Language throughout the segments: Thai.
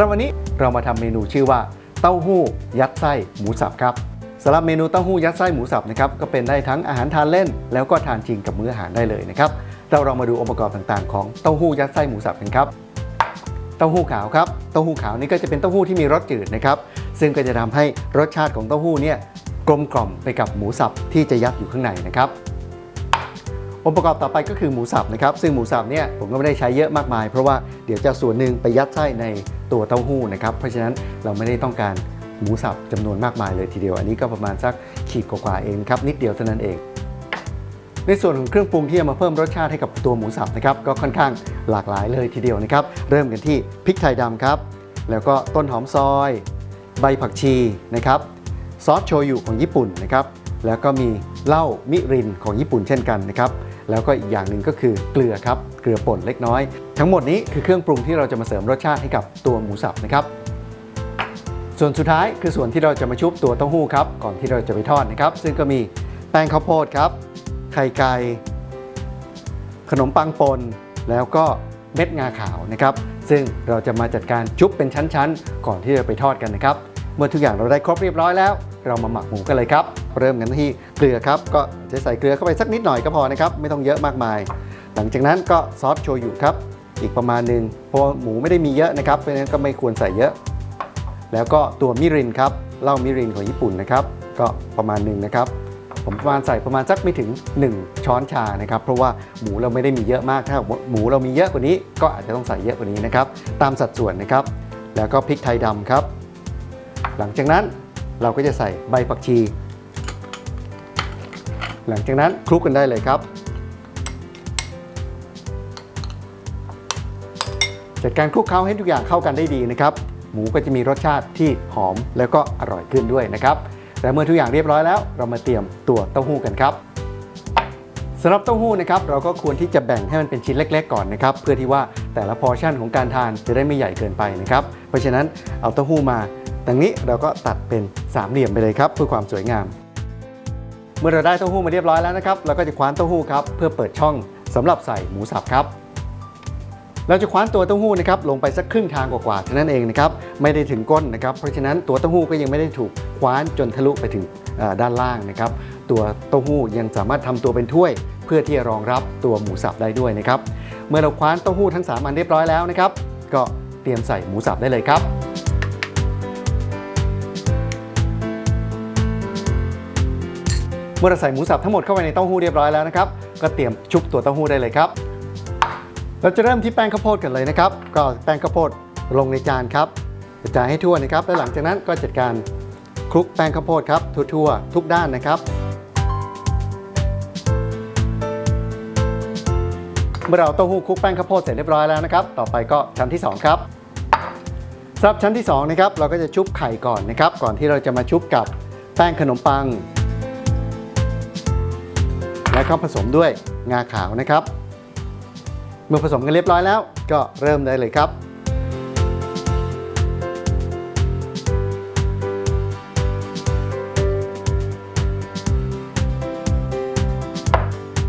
ำหรับวันนี้เรามาทำเมนูชื่อว่าเต้าหู้ยัดไส้หมูสับครับสำหรับเมนูเต้าหู้ยัดไส้หมูสับนะครับก็เป็นได้ทั้งอาหารทานเล่น แล้วก็ทานจริงกับมื้ออาหารได้เลยนะครับเราลองมาดูองค์ประกอบต่างๆ ของเต้าหู้ยัดไส้หมูสับกันครับเต้าหู้ขาวครับเต้าหู้ขาวนี่ก็จะเป็นเต้าหู้ที่มีรสจืดนะครับซึ่งก็จะทำให้รสชาติของเต้าหู้เนี่ยกลมกล่อมไปกับหมูสับที่จะยัดอยู่ข้างในนะครับองค์ประกอบต่อไปก็คือหมูสับนะครับซึ่งหมูสับเนี่ยผมก็ไม่ได้ใช้เยอะมากมาย เพราะว่าเดี๋ยวจะส่วนหนึ่งไปยัดไส้ใน ตัวเต้าหู้นะครับ เพราะฉะนั้นเราไม่ได้ต้องการหมูสับจำนวนมากมายเลยทีเดียว อันนี้ก็ประมาณสักขีดกว่าๆเองครับนิดเดียวเท่านั้นเอง ในส่วนของเครื่องปรุงที่จะมาเพิ่มรสชาติให้กับตัวหมูสับนะครับก็ค่อนข้างหลากหลายเลยทีเดียวนะครับ เริ่มกันที่พริกไทยดำครับ แล้วก็ต้นหอมซอย ใบผักชีนะครับซอสโชยุของญี่ปุ่นนะครับแล้วก็มีเหล้ามิรินของญี่ปุ่นเช่นกันนะครับ แล้วก็อีกอย่างหนึ่งก็คือเกลือครับ เกลือป่นเล็กน้อย ทั้งหมดนี้คือเครื่องปรุงที่เราจะมาเสริมรสชาติให้กับตัวหมูสับนะครับ ส่วนสุดท้ายคือส่วนที่เราจะมาชุบตัวเต้าหู้ครับ ก่อนที่เราจะไปทอดนะครับ ซึ่งก็มีแป้งข้าวโพดครับ ไข่ไก่ ขนมปังปน แล้วก็เม็ดงาขาวนะครับ ซึ่งเราจะมาจัดการจุ๊บเป็นชั้นๆ ก่อนที่จะไปทอดกันนะครับ มื่อทุกอย่างเราได้ครบเรียบร้อยแล้ว เรามาหมักหมูกันเลยครับ เริ่มกันที่เกลือครับ ก็จะใส่เกลือเข้าไปสักนิดหน่อยก็พอนะครับ ไม่ต้องเยอะมากมาย หลังจากนั้นก็ซอสโชยุครับ อีกประมาณหนึ่งเพราะหมูไม่ได้มีเยอะนะครับ เพราะฉะนั้นก็ไม่ควรใส่เยอะ แล้วก็ตัวมิรินครับ เหล้ามิรินของญี่ปุ่นนะครับ ก็ประมาณหนึ่งนะครับ ผมประมาณใส่ประมาณสักไม่ถึง 1 ช้อนชานะครับ เพราะว่าหมูเราไม่ได้มีเยอะมาก ถ้าหมูเรามีเยอะกว่านี้ ก็อาจจะต้องใส่เยอะกว่านี้นะครับ ตามสัดส่วนนะครับ แล้วก็พริกไทยดำครับ หลังจากนั้นเราก็จะใส่ใบผักชี หลังจากนั้นคลุกกันได้เลยครับ จัดการคลุกเคล้าให้ทุกอย่างเข้ากันได้ดีนะครับ หมูก็จะมีรสชาติที่หอมแล้วก็อร่อยขึ้นด้วยนะครับและเมื่อทุกอย่างเรียบร้อยแล้ว เรามาเตรียมตัวเต้าหู้กันครับสำหรับเต้าหู้นะครับเราก็ควรที่จะแบ่งให้มันเป็นชิ้นเล็ก ๆ ก่อนนะครับเพื่อที่ว่าแต่ละพอร์ชั่นของการทานจะได้ไม่ใหญ่เกินไปนะครับเพราะฉะนั้นเอาเต้าหู้มา ดังนี้เราก็ตัดเป็นสามเหลี่ยมไปเลยครับ เพื่อความสวยงาม เมื่อเราได้เต้าหู้มาเรียบร้อยแล้วนะครับ เราก็จะคว้านเต้าหู้ครับเพื่อเปิดช่องสำหรับใส่หมูสับครับ เราจะคว้านตัวเต้าหู้นะครับลงไปสักครึ่งทางกว่าๆเท่านั้นเองนะครับไม่ได้ถึงก้นนะครับ เพราะฉะนั้นตัวเต้าหู้ก็ยังไม่ได้ถูกคว้านจนทะลุไปถึงด้านล่างนะครับ ตัวเต้าหู้ยังสามารถทำตัวเป็นถ้วย เพื่อที่จะรองรับตัวหมูสับได้ด้วยนะครับ เมื่อเราคว้านเต้าหู้ทั้ง3อันเรียบร้อยแล้วนะครับ ก็เตรียมใส่หมูสับได้เลยครับ เมื่อเราใส่หมูสับทั้งหมดเข้าไปในเต้าหู้เรียบร้อยแล้วนะครับ ก็เตรียมชุบตัวเต้าหู้ได้เลยครับ เราจะเริ่มที่แป้งข้าวโพดกันเลยนะครับ ก็แป้งข้าวโพดลงในจานครับกระจายให้ทั่วนะครับ และหลังจากนั้นก็จัดการคลุกแป้งข้าวโพดครับทั่วๆ ทุกด้านนะครับ เมื่อเราเต้าหู้คลุกแป้งข้าวโพดเสร็จเรียบร้อยแล้วนะครับ ต่อไปก็ชั้นที่ 2 ครับสำหรับชั้นที่2นะครับเราก็จะชุบไข่ก่อนนะครับ ก่อนที่เราจะมาชุบกับแป้งขนมปัง แล้วก็ผสมด้วยงาขาวนะครับ เมื่อผสมกันเรียบร้อยแล้วก็เริ่มได้เลยครับ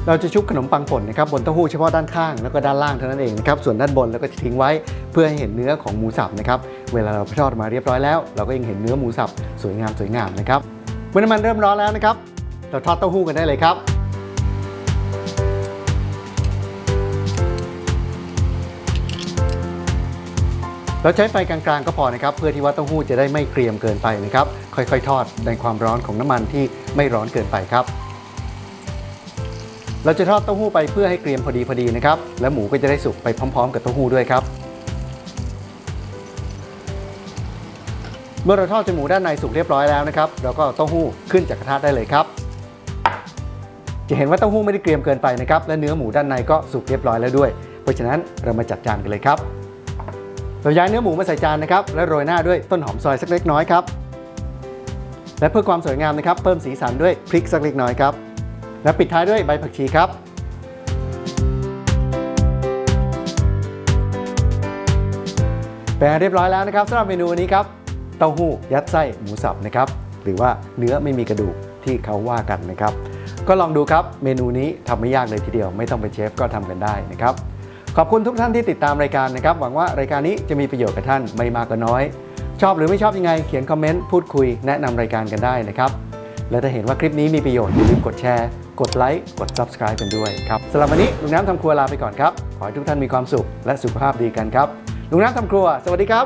เราจะชุบขนมปังป่นนะครับบนเต้าหู้เฉพาะด้านข้างแล้วก็ด้านล่างเท่านั้นเองนะครับส่วนด้านบนเราก็จะทิ้งไว้เพื่อให้เห็นเนื้อของหมูสับนะครับเวลาเราทอดมาเรียบร้อยแล้ว เราก็ยังเห็นเนื้อหมูสับสวยงามสวยงามนะครับเมื่อน้ำมันเริ่มร้อนแล้วนะครับ เราทอดเต้าหู้กันได้เลยครับ เราใช้ไฟกลางๆก็พอนะครับ เพื่อที่ว่าเต้าหู้จะได้ไม่เกรียมเกินไปนะครับ ค่อยๆ ทอดในความร้อนของน้ำมันที่ไม่ร้อนเกินไปครับ เราจะทอดเต้าหู้ไปเพื่อให้เกรียมพอดีพอดีนะครับ และหมูก็จะได้สุกไปพร้อม ๆ กับเต้าหู้ด้วยครับเมื่อเราทอดจนหมูด้านในสุกเรียบร้อยแล้วนะครับเราก็เต้าหู้ขึ้นจากกระทะได้เลยครับ จะเห็นว่าเต้าหู้ไม่ได้เกรียมเกินไปนะครับและเนื้อหมูด้านในก็สุกเรียบร้อยแล้วด้วย เพราะฉะนั้นเรามาจัดจานกันเลยครับ เราย้ายเนื้อหมูมาใส่จานนะครับและโรยหน้าด้วยต้นหอมซอยสักเล็กน้อยครับ และเพื่อความสวยงามนะครับ เพิ่มสีสันด้วยพริกสักเล็กน้อยครับ และปิดท้ายด้วยใบผักชีครับเป็นอันเรียบร้อยแล้วนะครับสำหรับเมนูนี้ครับเต้าหู้ยัดไส้หมูสับนะครับหรือว่าเนื้อไม่มีกระดูกที่เขาว่ากันนะครับ ก็ลองดูครับเมนูนี้ทำไม่ยากเลยทีเดียว ไม่ต้องเป็นเชฟก็ทำกันได้นะครับ ขอบคุณทุกท่านที่ติดตามรายการนะครับ หวังว่ารายการนี้จะมีประโยชน์กับท่านไม่มากก็น้อย ชอบหรือไม่ชอบยังไงเขียนคอมเมนต์พูดคุยแนะนำรายการกันได้นะครับ และถ้าเห็นว่าคลิปนี้มีประโยชน์อย่าลืมกดแชร์กดไลค์กด Subscribe กันด้วยครับสำหรับวันนี้ลุงน้ำทำครัวลาไปก่อนครับขอให้ทุกท่านมีความสุขและสุขภาพดีกันครับลุงน้ำทำครัว สวัสดีครับ